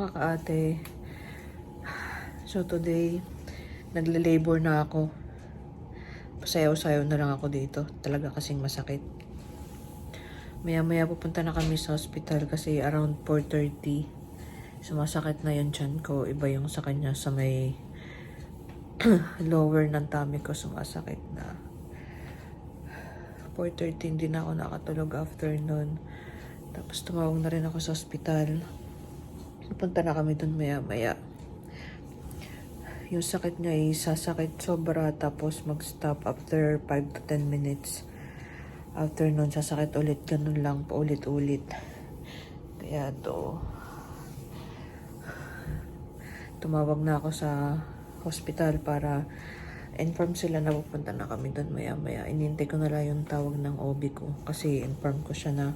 mga kaate. So today, nagle-labor na ako. Pasayaw-sayaw na lang ako dito. Talaga kasing masakit. Maya-maya pupunta na kami sa hospital kasi around 4.30. Sumasakit na yung tiyan ko. Iba yung sa kanya sa may lower ng tummy ko sumasakit na. 4.30 hindi na ako nakatulog after nun. Tapos tumawag na rin ako sa hospital. Punta na kami dun maya-maya. Yung sakit niya ay sasakit sobra tapos mag-stop after 5 to 10 minutes. After nun, sasakit ulit. Ganun lang, paulit-ulit. Kaya to, tumawag na ako sa hospital para inform sila na pupunta na kami doon maya-maya. Inintay ko na lang yung tawag ng OB ko kasi inform ko siya na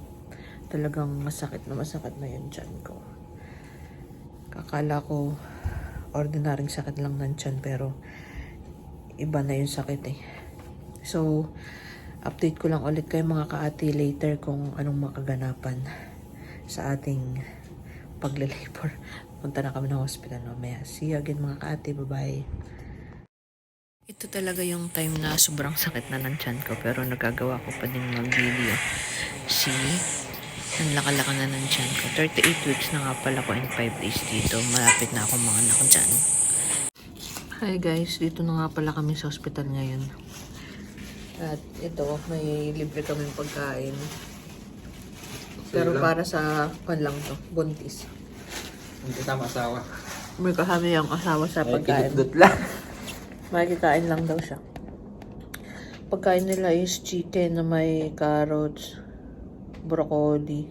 talagang masakit na masakit na yung tiyan ko. Kakala ko ordinaryong sakit lang ng tiyan pero iba na yung sakit eh. So, update ko lang ulit kayo mga kaati later kung anong makaganapan sa ating pagle-labor. Punta na kami ng hospital mamaya. See you again mga kaati. Bye-bye. Ito talaga yung time na sobrang sakit na ng tiyan ko pero nagagawa ko pa din mag-video. See? Ang laka-laka na ng tiyan ko. 38 weeks na nga pala ko in 5 days dito. Malapit na ako mga anak dyan. Hi guys, dito na nga pala kami sa hospital ngayon. At ito, may libre kaming pagkain. Pero para sa kan lang to, buntis. Hindi tama asawa. May kasama yung asawa sa pagkain. Pagkain. lang. Makikikain lang daw siya. Pagkain nila is chicken na may carrots, broccoli,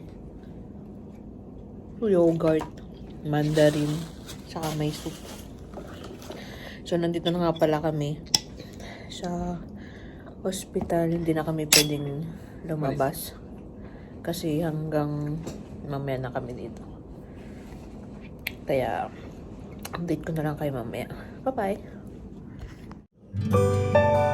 yogurt, mandarin, saka may soup. So, nandito na nga pala kami sa hospital. Hindi na kami pwedeng lumabas. Kasi hanggang mamaya na kami dito. Kaya, update ko na lang kayo mamaya. Bye-bye!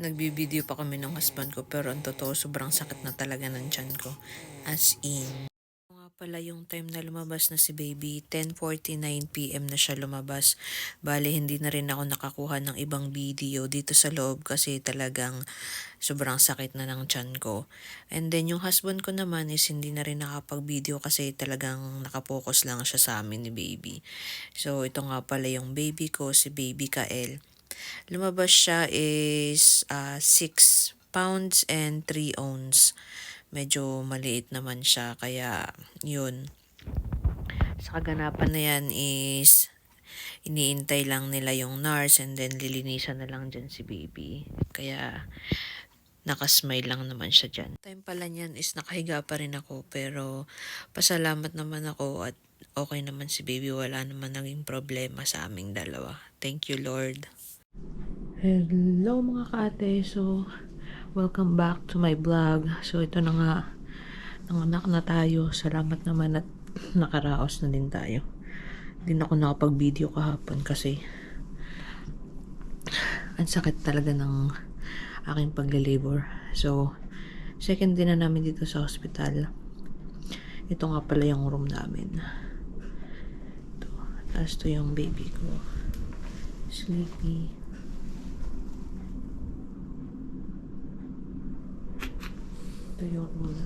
Nagbibideo pa kami ng husband ko pero ang totoo sobrang sakit na talaga ng tiyan ko. As in. Nga pala yung time na lumabas na si baby, 10.49pm na siya lumabas. Bale, hindi na rin ako nakakuha ng ibang video dito sa loob kasi talagang sobrang sakit na ng tiyan ko. And then yung husband ko naman is hindi na rin nakapag-video kasi talagang nakapokus lang siya sa amin ni baby. So ito nga pala yung baby ko, si baby Kael. Lumabas siya is 6 pounds and 3 ounce. Medyo maliit naman siya kaya yun. Sa kaganapan na yan is iniintay lang nila yung nurse and then lilinisan na lang dyan si baby. Kaya nakasmile lang naman siya dyan. Time pala niyan is nakahiga pa rin ako pero pasalamat naman ako at okay naman si baby. Wala naman naging problema sa aming dalawa. Thank you Lord. Hello mga kaate. So, welcome back to my vlog. So, ito na nga. Nanganak na tayo. Salamat naman at nakaraos na din tayo. Hindi na ako nakapag-video kahapon kasi ang sakit talaga ng aking pagle-labor. So, second din na namin dito sa hospital. Ito nga pala yung room namin. Ito. Tapos to yung baby ko. Sleepy. Ito yung una.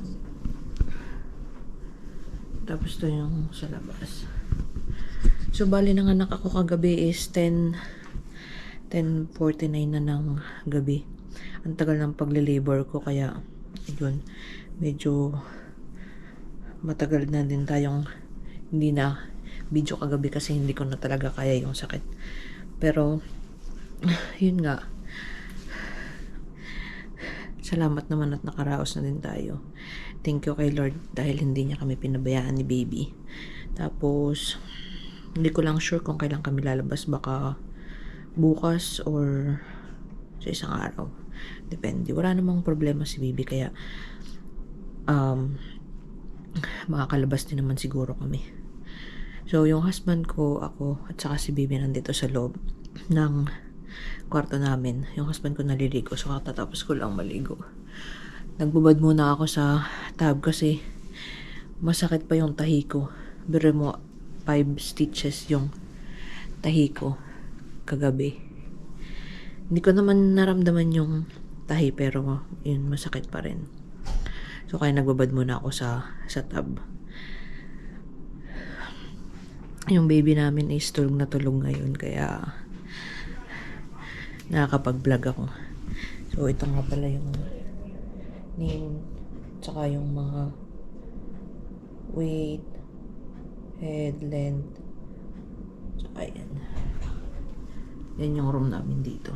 Tapos ito yung sa labas. So, bali nanganak ako kagabi is 10 10.49 na ng gabi. Ang tagal ng pagle-labor ko kaya yun, medyo matagal na din tayong hindi na video kagabi kasi hindi ko na talaga kaya yung sakit. Pero, yun nga, salamat naman at nakaraos na din tayo. Thank you kay Lord dahil hindi niya kami pinabayaan ni baby. Tapos, hindi ko lang sure kung kailan kami lalabas. Baka bukas or sa isang araw. Depende. Wala namang problema si baby kaya um, makakalabas din naman siguro kami. So, yung husband ko, ako, at saka si baby nandito sa loob ng kwarto namin. Yung husband ko naliligo, so katatapos ko lang maligo. Nagbubad muna ako sa tab kasi masakit pa yung tahi ko. Pero mo, 5 stitches yung tahi ko kagabi. Hindi ko naman naramdaman yung tahi pero yun masakit pa rin. So kaya nagbabad muna ako sa sa tab. Yung baby namin is tulog na tulog ngayon kaya nakakapag-vlog ako. So ito nga pala yung name tsaka yung mga weight, head length, tsaka yan. Yan yung room namin dito.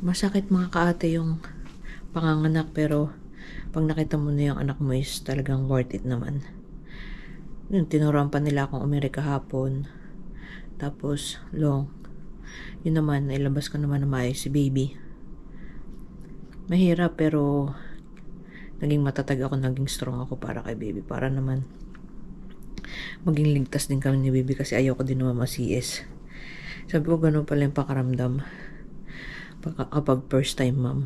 Masakit mga kaate yung panganganak pero pag nakita mo na yung anak mo is talagang worth it naman. Yun, tinuruan pa nila akong umiri kahapon. Tapos, long. Yun naman, nailabas ko naman na si baby. Mahirap pero naging matatag ako, naging strong ako para kay baby. Para naman maging ligtas din kami ni baby kasi ayoko din naman ma-CS. Sabi ko, ganun pala yung pakaramdam. Kapag first time mom.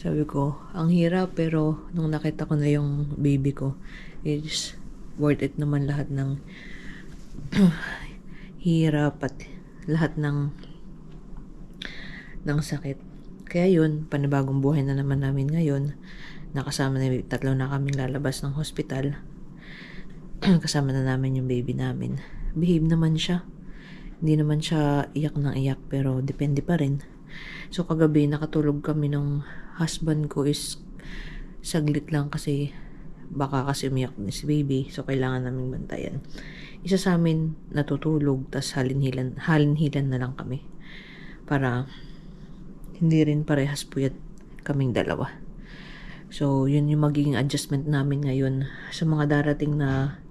Sabi ko, ang hirap pero nung nakita ko na yung baby ko, is worth it naman lahat ng hirap at lahat ng ng sakit. Kaya yun, panibagong buhay na naman namin ngayon. Nakasama na tatlo na kaming lalabas ng hospital. Kasama na namin yung baby namin. Behave naman siya. Hindi naman siya iyak ng iyak pero depende pa rin. So kagabi nakatulog kami ng husband ko is saglit lang kasi baka kasi umiyak ni si baby so kailangan naming bantayan. Isa sa amin natutulog tas halin-hilan, halin-hilan na lang kami para hindi rin parehas puyat kaming dalawa. So, yun yung magiging adjustment namin ngayon sa mga darating na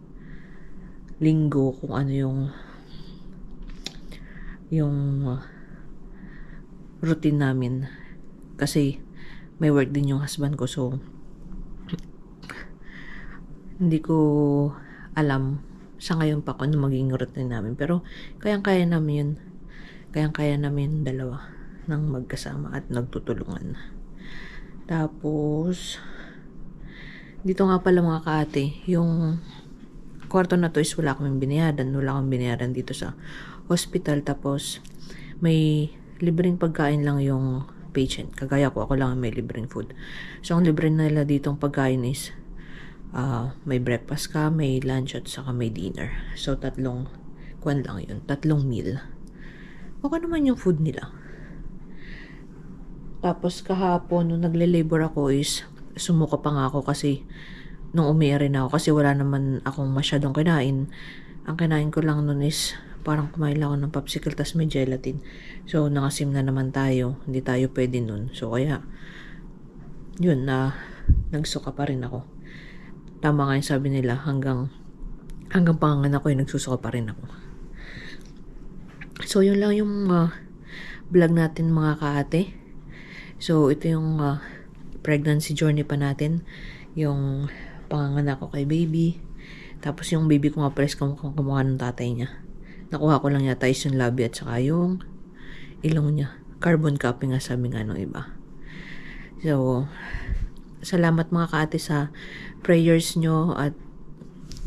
linggo kung ano yung yung routine namin. Kasi may work din yung husband ko so hindi ko alam sa ngayon pa kung ano magiging routine namin. Pero kayang-kaya namin yun. Kayang-kaya namin dalawa nang magkasama at nagtutulungan. Tapos, dito nga pala mga kaate, yung kwarto na to is wala kaming binayaran. Wala kaming binayaran dito sa hospital. Tapos, may libreng pagkain lang yung patient. Kagaya ko, ako lang ang may libreng food. So, ang libre nila ditong pagkain is ah, may breakfast ka, may lunch at saka may dinner. So, tatlong, kwan lang yun, tatlong meal. Okay naman yung food nila. Tapos kahapon, nung nagle-labor ako is, sumuka pa nga ako kasi nung umiiri na ako kasi wala naman akong masyadong kinain. Ang kinain ko lang nun is parang kumain lang ako ng popsicle tas may gelatin. So, nangasim na naman tayo. Hindi tayo pwede nun. So, kaya, yun na, nagsuka pa rin ako. Tama nga yung sabi nila, hanggang, hanggang panganganak ko yung nagsusuka pa rin ako. So, yun lang yung uh, vlog natin mga kaate. So, ito yung uh, pregnancy journey pa natin. Yung panganganak ko kay baby. Tapos yung baby ko nga pala is kamukhang kamukha ng tatay niya. Nakuha ko lang yata is yung labi at saka yung ilong niya. Carbon copy nga sabi nga ng iba. So, salamat mga kaate sa prayers nyo at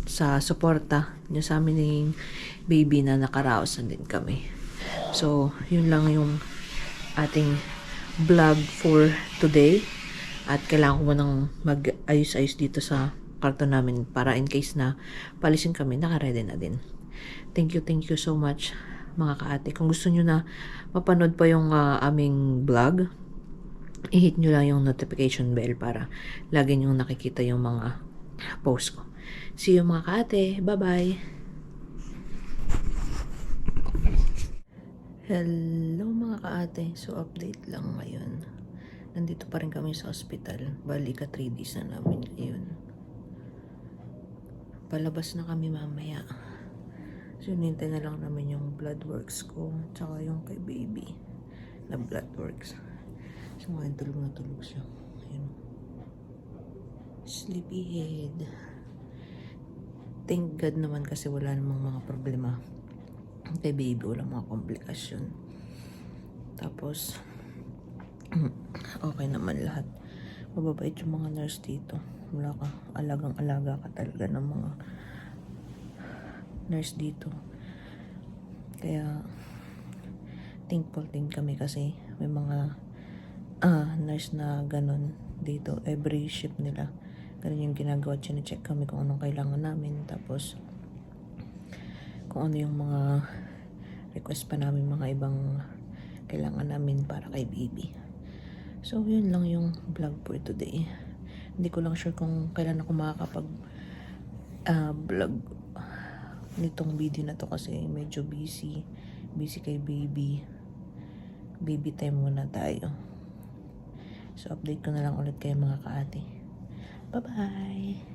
sa suporta nyo sa amin ng baby na nakaraos na din kami. So, yun lang yung ating vlog for today. At kailangan ko munang mag-ayos-ayos dito sa karton namin para in case na palisin kami, nakaredy na din. Thank you, thank you so much mga kaate. Kung gusto nyo na mapanood pa yung ah, aming vlog, i-hit nyo lang yung notification bell para lagi nyo nakikita yung mga post ko. See you mga kaate. Bye-bye! Hello mga kaate. So update lang ngayon. Nandito pa rin kami sa hospital. Bali ka 3 days na namin ngayon. Palabas na kami mamaya. So nintay na lang namin yung blood works ko. Tsaka yung kay baby na blood works. Ngayon tulog na tulog siya. Ayun. Sleepyhead. thank God naman kasi wala namang mga problema kay baby walang mga komplikasyon tapos okay naman lahat mababait yung mga nurse dito wala ka alagang alaga ka talaga ng mga nurse dito kaya thankful din kami kasi may mga nurse na ganun dito every shift nila. Ganun yung ginagawa check kami kung anong kailangan namin. Tapos kung ano yung mga request pa namin mga ibang kailangan namin para kay baby so yun lang yung vlog for today. Hindi ko lang sure kung kailan ako makakapag ah, vlog nitong video na to kasi medyo busy busy kay baby baby time muna tayo so update ko na lang ulit kayo mga kaate. Bye bye